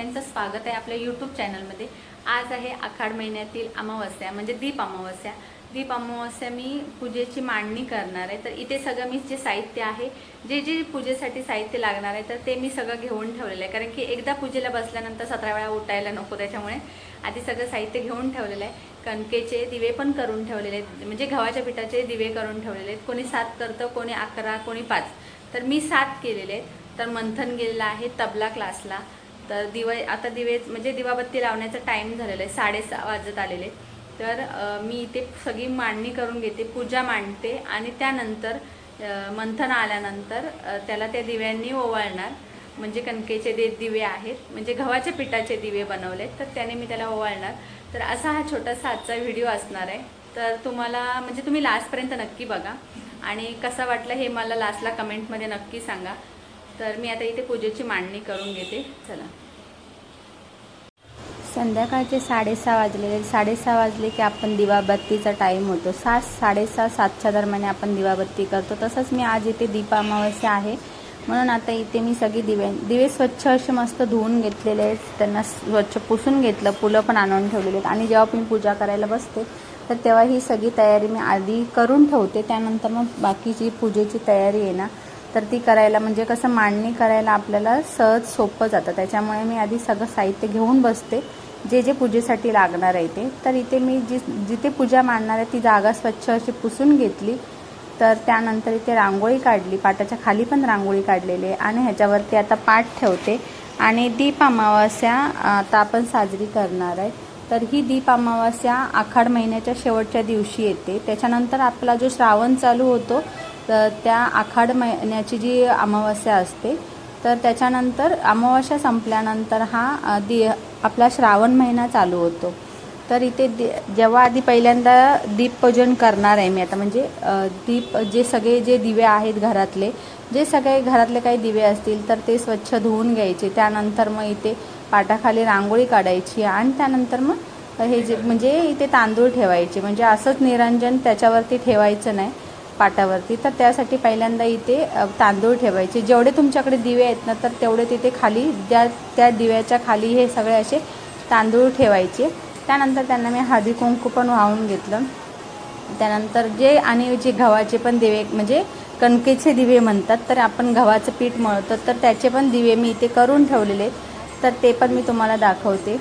स्वागत आहे आपल्या यूट्यूब चॅनलमध्ये आज आहे आखाड महिन्यातील अमावस्या म्हणजे दीप अमावस्या. दीप अमावस्या मी पूजेची मांडणी करणार आहे. तर इथे सगळं मी जे साहित्य आहे जे जे पूजेसाठी साहित्य लागणार आहे तर ते मी सगळं घेऊन ठेवलेलं आहे. कारण की एकदा पूजेला बसल्यानंतर सतरा वेळा उठायला नको त्याच्यामुळे. आधी सगळं साहित्य घेऊन ठेवलेलं आहे. कणकेचे दिवे पण करून ठेवलेले आहेत. म्हणजे गव्हाच्या पिठाचे दिवे करून ठेवलेले आहेत. कोणी सात करतं कोणी अकरा कोणी पाच. तर मी सात केलेले आहेत. तर मंथन गेलेलं आहे तबला क्लासला तर दिवे आता दिवे म्हणजे दिवाबत्ती लावण्याचा टाईम झालेला आहे साडेसहा वाजत आलेले तर मी इथे सगळी मांडणी करून घेते पूजा मांडते आणि त्यानंतर मंथन आल्यानंतर त्याला त्या दिव्यांनी ओवाळणार. म्हणजे कणकेचे दे दिवे आहेत. म्हणजे गव्हाच्या पिठाचे दिवे बनवलेत तर त्याने मी त्याला ओवाळणार. तर असा हा छोटासा आजचा व्हिडिओ असणार आहे. तर तुम्हाला म्हणजे तुम्ही लास्टपर्यंत नक्की बघा. आणि कसा वाटलं हे मला लास्टला कमेंटमध्ये नक्की सांगा. तर मी आता इथे पूजेची मांडणी करून घेते. चला. संध्याकाळचे साडेसहा वाजलेले साडेसहा वाजले की आपण दिवाबत्तीचा टाईम होतो. सात साडेसहा सातच्या दरम्यान आपण दिवाबत्ती करतो. तसंच मी आज इथे दीप अमावस्या आहे. म्हणून आता इथे मी सगळी दिवे दिवे स्वच्छ असे मस्त धुवून घेतलेले आहेत. त्यांना स्वच्छ पुसून घेतलं. फुलं पण आणून ठेवलेली आहेत. आणि जेव्हा मी पूजा करायला बसते तर तेव्हा ही सगळी तयारी मी आधी करून ठेवते. त्यानंतर मग बाकीची पूजेची तयारी आहे ना तर ती करायला म्हणजे कसं मांडणी करायला आपल्याला सहज सोपं जातं. त्याच्यामुळे मी आधी सगळं साहित्य घेऊन बसते. जे जे पूजेसाठी लागणार आहे ते तर इथे मी जी जिथे पूजा मांडणार आहे ती जागा स्वच्छ अशी पुसून घेतली. तर त्यानंतर इथे रांगोळी काढली पाटाच्या खाली पण रांगोळी काढलेली आहे आणि ह्याच्यावरती आता पाठ ठेवते. आणि दीप अमावस्या आता आपण साजरी करणार आहे. तर ही दीप अमावस्या आखाड महिन्याच्या शेवटच्या दिवशी येते. त्याच्यानंतर आपला जो श्रावण चालू होतो तर त्या आखाड महिन्याची जी अमावस्या असते तर त्याच्यानंतर अमावस्या संपल्यानंतर हा अ, दि आपला श्रावण महिना चालू होतो. तर इथे दि जेव्हा आधी पहिल्यांदा दीपपूजन करणार आहे मी आता म्हणजे दीप जे सगळे जे दिवे आहेत घरातले जे सगळे घरातले काही दिवे असतील तर ते स्वच्छ धुवून घ्यायचे. त्यानंतर मग इथे पाटाखाली रांगोळी काढायची आणि त्यानंतर मग हे जे म्हणजे इथे तांदूळ ठेवायचे. म्हणजे असंच निरंजन त्याच्यावरती ठेवायचं नाही. पाटावरती. तर त्यासाठी पहिल्यांदा इथे तांदूळ ठेवायचे. जेवढे तुमच्याकडे दिवे आहेत ना तर तेवढे तिथे खाली त्या त्या दिव्याच्या खाली हे सगळे असे तांदूळ ठेवायचे. त्यानंतर त्यांना मी हळदी कुंकू पण वाहून घेतलं. त्यानंतर जे आणि जे गव्हाचे पण दिवे म्हणजे कणकेचे दिवे म्हणतात तर आपण गव्हाचं पीठ मळतो तर त्याचे पण दिवे मी इथे करून ठेवलेले तर ते पण मी तुम्हाला दाखवते.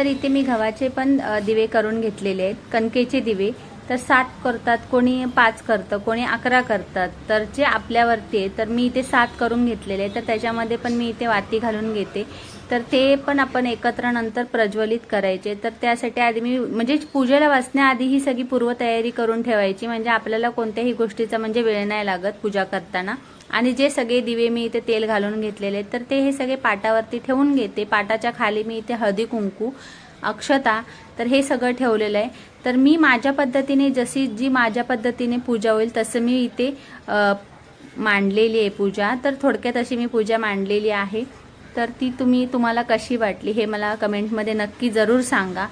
तर इथे मी गव्हाचे पण दिवे करून घेतलेले आहेत. कणकेचे दिवे. तर सात करतात कोणी पाच करतं कोणी अकरा करतात. तर जे आपल्यावरती आहे तर मी इथे सात करून घेतलेले आहे तर त्याच्यामध्ये पण मी इथे वाती घालून घेते. तर ते पण आपण एकत्र नंतर प्रज्वलित करायचे. तर त्यासाठी आधी मी म्हणजे पूजेला बसण्याआधी ही सगळी पूर्वतयारी करून ठेवायची. म्हणजे आपल्याला कोणत्याही गोष्टीचा म्हणजे वेळ नाही लागत पूजा करताना. आणि जे सगळे दिवे मी इथे तेल घालून घेतलेले तर ते हे सगळे पाटावरती ठेवून घेते. पाटाच्या खाली मी इथे हळदी कुंकू अक्षता तर हे सगळं ठेवलेलं आहे. तर मी माझ्या पद्धतीने जशी जी माझ्या पद्धतीने पूजा होईल तसं मी इथे मांडलेली आहे पूजा. तर थोडक्यात अशी मी पूजा मांडलेली आहे. तर ती तुम्ही तुम्हाला कशी वाटली हे मला कमेंटमध्ये नक्की जरूर सांगा.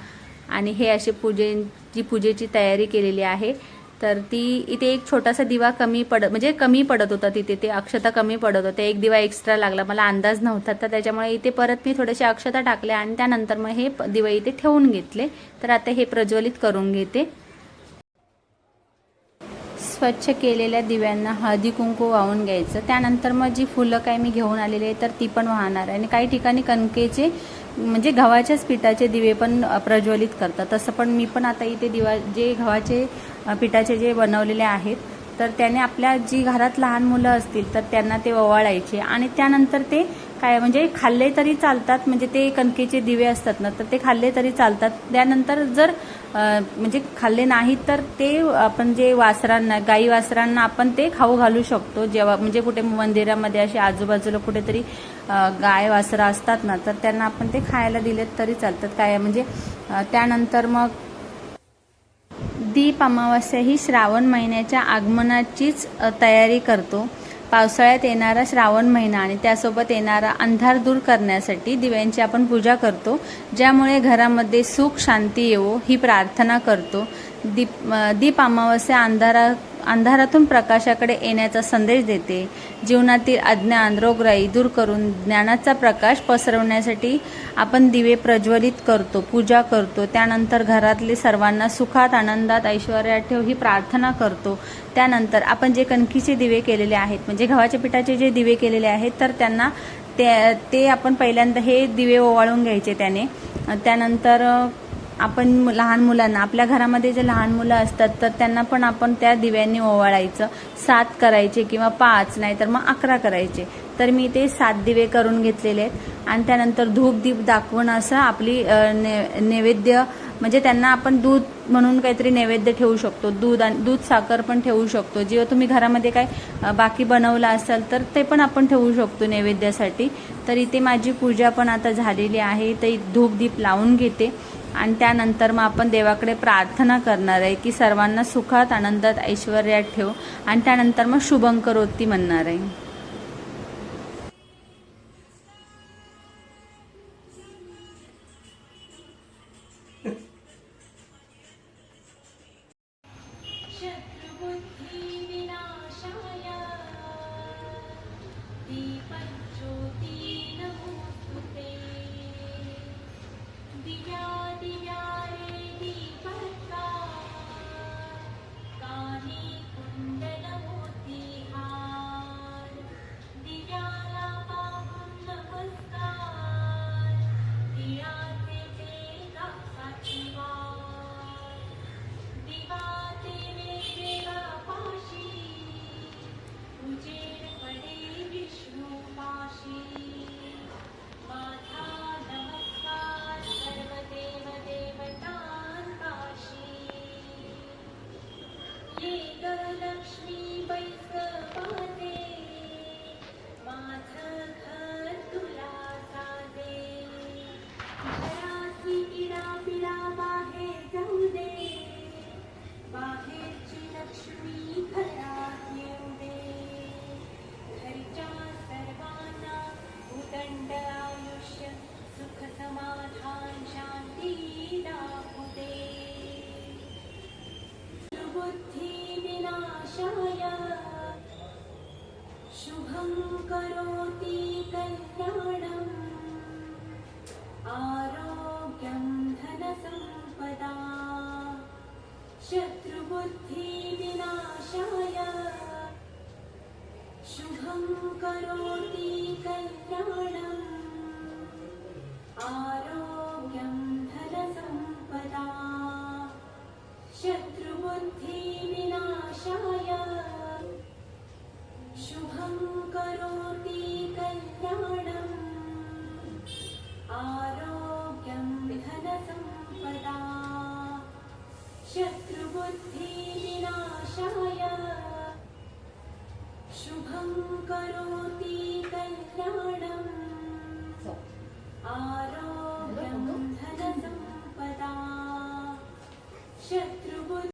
आणि हे असे पूजे जी पूजेची तयारी केलेली आहे तर ती इथे एक छोटासा दिवा कमी पड म्हणजे कमी पडत होता तिथे ते अक्षता कमी पडत होते एक दिवा एक्स्ट्रा लागला. मला अंदाज नव्हता. तर त्याच्यामुळे इथे परत मी थोडेसे अक्षता टाकले आणि त्यानंतर मग हे दिवे दिवा इथे ठेवून घेतले. तर आता हे प्रज्वलित करून घेते. स्वच्छ केलेल्या दिव्यांना हळदी कुंकू वाहून घ्यायचं. त्यानंतर मग जी फुलं काय मी घेऊन आलेली आहे तर ती पण वाहणार आहे. आणि काही ठिकाणी कणकेचे म्हणजे गव्हाच्याच पिठाचे दिवे पण प्रज्वलित करतात. तसं पण मी पण आता इथे दिवा जे गव्हाचे पिठाचे जे बनवलेले आहेत तर त्याने आपल्या जी घरात लहान मुलं असतील तर त्यांना ते ओवाळायचे. आणि त्यानंतर ते काय म्हणजे खाल्ले तरी चालतात म्हणजे ते कणकेचे दिवे असतात ना तर ते खाल्ले तरी चालतात. त्यानंतर जर म्हणजे खाल्ले नाहीत तर ते आपण जे वासरांना गाई वासरांना आपण ते खाऊ घालू शकतो. जेव्हा म्हणजे कुठे मंदिरामध्ये असे आजूबाजूला कुठेतरी गाय वासरं असतात ना तर त्यांना आपण ते खायला दिलेत तरी चालतात. काय म्हणजे त्यानंतर मग दीप अमावस्या ही श्रावण महिन्याच्या आगमनाचीच तयारी करतो. पावसाळ्यात येणारा श्रावण महिना आणि त्यासोबत येणारा अंधार दूर करण्यासाठी दिव्यांची आपण पूजा करतो ज्यामुळे घरामध्ये सुख शांती येवो ही प्रार्थना करतो. दीप दीप अमावस्या अंधारा अंधारातून प्रकाशाकडे येण्याचा संदेश देते. जीवनातील अज्ञान रोगराई दूर करून ज्ञानाचा प्रकाश पसरवण्यासाठी आपण दिवे प्रज्वलित करतो पूजा करतो. त्यानंतर घरातले सर्वांना सुखात आनंदात ऐश्वर्यात ठेव ही प्रार्थना करतो. त्यानंतर आपण जे कणकीचे दिवे केलेले आहेत म्हणजे गव्हाच्या पिठाचे जे दिवे केलेले आहेत तर त्यांना ते ते आपण पहिल्यांदा हे दिवे ओवाळून घ्यायचे त्याने. त्यानंतर आपण लहान मुलांना आपल्या घरामध्ये जे लहान मुलं असतात तर त्यांना पण आपण त्या दिव्यांनी ओवाळायचं. सात करायचे किंवा पाच नाही तर मग अकरा करायचे. तर मी ते सात दिवे करून घेतलेले आहेत. आणि त्यानंतर धूप दीप दाखवून असं आपली ने नैवेद्य म्हणजे त्यांना आपण दूध म्हणून काहीतरी नैवेद्य ठेवू शकतो. दूध आणि दूध साखर पण ठेवू शकतो. जेव्हा तुम्ही घरामध्ये काय बाकी बनवलं असाल तर ते पण आपण ठेवू शकतो नैवेद्यासाठी. तर इथे माझी पूजा पण आता झालेली आहे. तर धूप दीप लावून घेते. आणि त्यानंतर मग आपण देवाकडे प्रार्थना करणार आहे की सर्वांना सुखात आनंदात ऐश्वर्यात ठेव. आणि त्यानंतर मग शुभंकरोती म्हणणार आहे. करोति कल्याणम्। आरोग्यं धनसम्पदा शत्रुबुद्धिविनाशाय। शुभं करोति कल्याणम्। आरोग्यं धनसम्पदा। शत्रुबुद्धिविनाशाय शुभं करोति कल्याणम्।